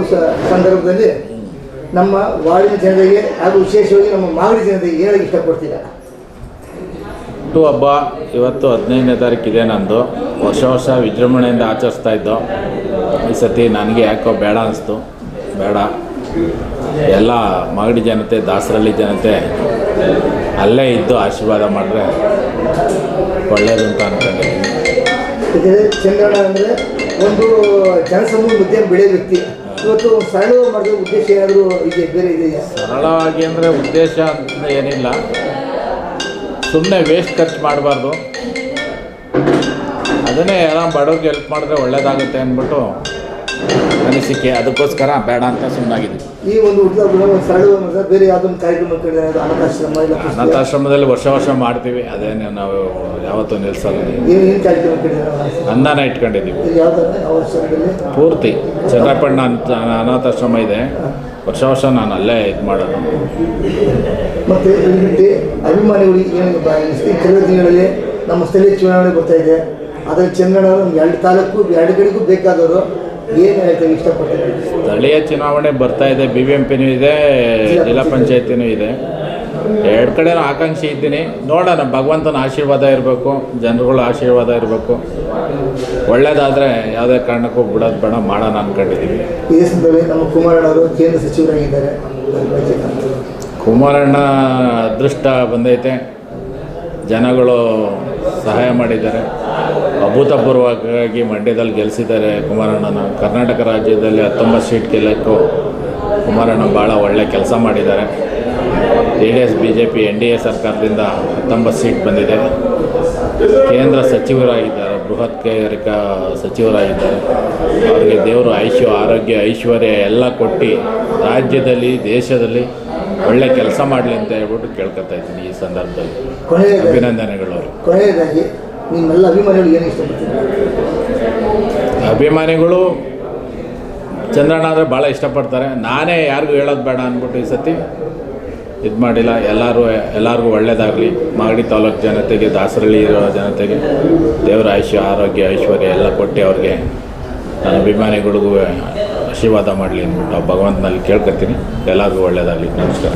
ಸ- ಸಂದರ್ಭದಲ್ಲಿ ನಮ್ಮ ವಾರ್ಡಿನ ಜನರಿಗೆ ಹಾಗೂ ವಿಶೇಷವಾಗಿ ನಮ್ಮ ಮಾಗಡಿ ಜನರಿಗೆ ಹೇಳಕ್ಕೆ ಇಷ್ಟಪಡ್ತೀರಾ ಹುಟ್ಟುಹಬ್ಬ ಇವತ್ತು ಹದಿನೈದನೇ ತಾರೀಕಿದೆ ಇದೆ ನಂದು. ವರ್ಷ ವರ್ಷ ವಿಜೃಂಭಣೆಯಿಂದ ಆಚರಿಸ್ತಾ ಇದ್ದೋ ಈ ಸತಿ ನನಗೆ ಯಾಕೋ ಬೇಡ ಅನಿಸ್ತು. ಬೇಡ. ಎಲ್ಲ ಮಾಗಡಿ ಜನತೆ ದಾಸರಳ್ಳಿ ಜನತೆ ಅಲ್ಲೇ ಇದ್ದು ಆಶೀರ್ವಾದ ಮಾಡಿದ್ರೆ ಒಳ್ಳೇದು ಅಂತ ಅನ್ಕೊಂಡಿದ್ದೀನಿ. ಯಾಕಂದರೆ ಚಂದ್ರಣ್ಣ ಅಂದರೆ ಒಂದು ಜನಸಮೂಹ ಮುದ್ದೆ ಬೆಳೆ ವ್ಯಕ್ತಿ. ಇವತ್ತು ಸರಳವಾಗಿ ಸರಳ ಮಾಡಿದ ಉದ್ದೇಶ ಏನಾದರೂ ಇದೆ ಬೇರೆ ಇದೆಯಾ? ಸರಳವಾಗಿ ಅಂದರೆ ಉದ್ದೇಶ ಅಂತ ಏನಿಲ್ಲ. ಸುಮ್ಮನೆ ವೇಸ್ಟ್ ಖರ್ಚು ಮಾಡಬಾರ್ದು. ಅದನ್ನೇ ಯಾರೋ ಬಡವ್ರಿಗೆ ಹೆಲ್ಪ್ ಮಾಡಿದ್ರೆ ಒಳ್ಳೇದಾಗುತ್ತೆ ಅಂದ್ಬಿಟ್ಟು ಅನಿಸಿಕೆ. ಅದಕ್ಕೋಸ್ಕರ ಬೇಡ ಅಂತ ಸುಮ್ಮನಾಗಿದ್ದೀನಿ ಈ ಒಂದು ಹುಟ್ಟುಹಬ್ಬ ಒಂದು ಸರಳ ಮಾಡಿದ್ರೆ ಬೇರೆ ಯಾವುದೊಂದು ಕಾರ್ಯಕ್ರಮ ಕಡೆ ಅನಾಥಾಶ್ರಮ ಇಲ್ಲ. ಅನಾಥಾಶ್ರಮದಲ್ಲಿ ವರ್ಷ ವರ್ಷ ಮಾಡ್ತೀವಿ ಅದೇನೇ ನಾವು ಯಾವತ್ತೂ ನಿಲ್ಸಲ್ಲ. ಏನು ಕಾರ್ಯಕ್ರಮ ಅನ್ನನ ಇಟ್ಕೊಂಡಿದ್ದೀವಿ. ಆ ಪೂರ್ತಿ ಚಂದ್ರಪಣ್ಣ ಅಂತ ಅನಾಥಾಶ್ರಮ ಇದೆ. ವರ್ಷ ವರ್ಷ ನಾನು ಅಲ್ಲೇ ಇದು ಮಾಡೋದು. ಮತ್ತು ಅಭಿಮಾನಿಗಳಿಗೆ ಏನು ಕೆಲವು ದಿನಗಳಲ್ಲಿ ನಮ್ಮ ಸ್ಥಳೀಯ ಚುನಾವಣೆ ಬರ್ತಾ ಇದೆ. ಅದರಲ್ಲಿ ಚಂದ್ರಣ್ಣ ಎರಡು ತಾಲೂಕು ಎರಡು ಕಡೆಗೂ ಬೇಕಾದವರು ಏನು ಸ್ಥಳೀಯ ಚುನಾವಣೆ ಬರ್ತಾ ಇದೆ ಬಿ ಬಿ ಎಂ ಪಿನೂ ಇದೆ ಜಿಲ್ಲಾ ಪಂಚಾಯತಿನೂ ಇದೆ. ಎರಡು ಕಡೆ ಆಕಾಂಕ್ಷಿ ಇದ್ದೀನಿ. ನೋಡೋಣ ಭಗವಂತನ ಆಶೀರ್ವಾದ ಇರಬೇಕು ಜನಗಳ ಆಶೀರ್ವಾದ ಇರಬೇಕು. ಒಳ್ಳೇದಾದರೆ ಯಾವುದೇ ಕಾರಣಕ್ಕೂ ಬಿಡೋದು ಬೇಡ ಮಾಡೋಣ ಅಂದ್ಕೊಂಡಿದ್ದೀವಿ ಇದೇ ಸಂದರ್ಭದಲ್ಲಿ ನಮ್ಮ ಕುಮಾರಣ್ಣವರು ಕೇಂದ್ರ ಸಚಿವರಾಗಿದ್ದಾರೆ. ಅದ್ರ ಬಗ್ಗೆ ನಾನು- ಕುಮಾರಣ್ಣ ಅದೃಷ್ಟ ಬಂದೈತೆ. ಜನಗಳು ಸಹಾಯ ಮಾಡಿದ್ದಾರೆ. ಅಭೂತಪೂರ್ವವಾಗಿ ಮಂಡ್ಯದಲ್ಲಿ ಗೆಲ್ಲಿಸಿದ್ದಾರೆ ಕುಮಾರಣ್ಣನ. ಕರ್ನಾಟಕ ರಾಜ್ಯದಲ್ಲಿ ಹತ್ತೊಂಬತ್ತು ಸೀಟ್ ಗೆಲ್ಲಕ್ಕೂ ಕುಮಾರಣ್ಣ ಭಾಳ ಒಳ್ಳೆ ಕೆಲಸ ಮಾಡಿದ್ದಾರೆ. J D S, B J P, N D A ಸರ್ಕಾರದಿಂದ ಹತ್ತೊಂಬತ್ತು ಸೀಟ್ ಬಂದಿದೆ. ಕೇಂದ್ರ ಸಚಿವರಾಗಿದ್ದಾರೆ, ಬೃಹತ್ ಕೈಗಾರಿಕಾ ಸಚಿವರಾಗಿದ್ದಾರೆ. ಅವರಿಗೆ ದೇವರು ಐಶ್ವ, ಆರೋಗ್ಯ, ಐಶ್ವರ್ಯ ಎಲ್ಲ ಕೊಟ್ಟು ರಾಜ್ಯದಲ್ಲಿ, ದೇಶದಲ್ಲಿ ಒಳ್ಳೆ ಕೆಲಸ ಮಾಡಲಿ ಅಂತ ಹೇಳ್ಬಿಟ್ಟು ಕೇಳ್ಕೊತಾ ಇದ್ದೀನಿ ಈ ಸಂದರ್ಭದಲ್ಲಿ. ಅಭಿನಂದನೆಗಳು ಅವರು ಕೊನೆಯದಾಗಿ ನಿಮ್ಮೆಲ್ಲ ಅಭಿಮಾನಿಗಳು ಏನು ಇಷ್ಟಪಡ್ತಾರೆ? ಅಭಿಮಾನಿಗಳು ಚಂದ್ರಣ್ಣ ಆದರೆ ಭಾಳ ಇಷ್ಟಪಡ್ತಾರೆ. ನಾನೇ ಯಾರಿಗೂ ಹೇಳೋದು ಬೇಡ ಅಂದ್ಬಿಟ್ಟು ಈ ಸತಿ ಇದು ಮಾಡಿಲ್ಲ. ಎಲ್ಲರೂ ಎಲ್ಲರಿಗೂ ಒಳ್ಳೇದಾಗಲಿ. ಮಾಗಡಿ ತಾಲೂಕು ಜನತೆಗೆ ದಾಸರಳ್ಳಿ ಇರೋ ಜನತೆಗೆ ದೇವರ ಆಯುಷ್ಯ ಆರೋಗ್ಯ ಐಶ್ವರ್ಯ ಎಲ್ಲ ಕೊಟ್ಟು ಅವ್ರಿಗೆ ನನ್ನ ಅಭಿಮಾನಿಗಳಿಗೂ ಆಶೀರ್ವಾದ ಮಾಡಲಿ ಅಂದ್ಬಿಟ್ಟು ಭಗವಂತನಲ್ಲಿ ಕೇಳ್ಕೊತೀನಿ. ಎಲ್ಲರಿಗೂ ಒಳ್ಳೆಯದಾಗಲಿ. ನಮಸ್ಕಾರ.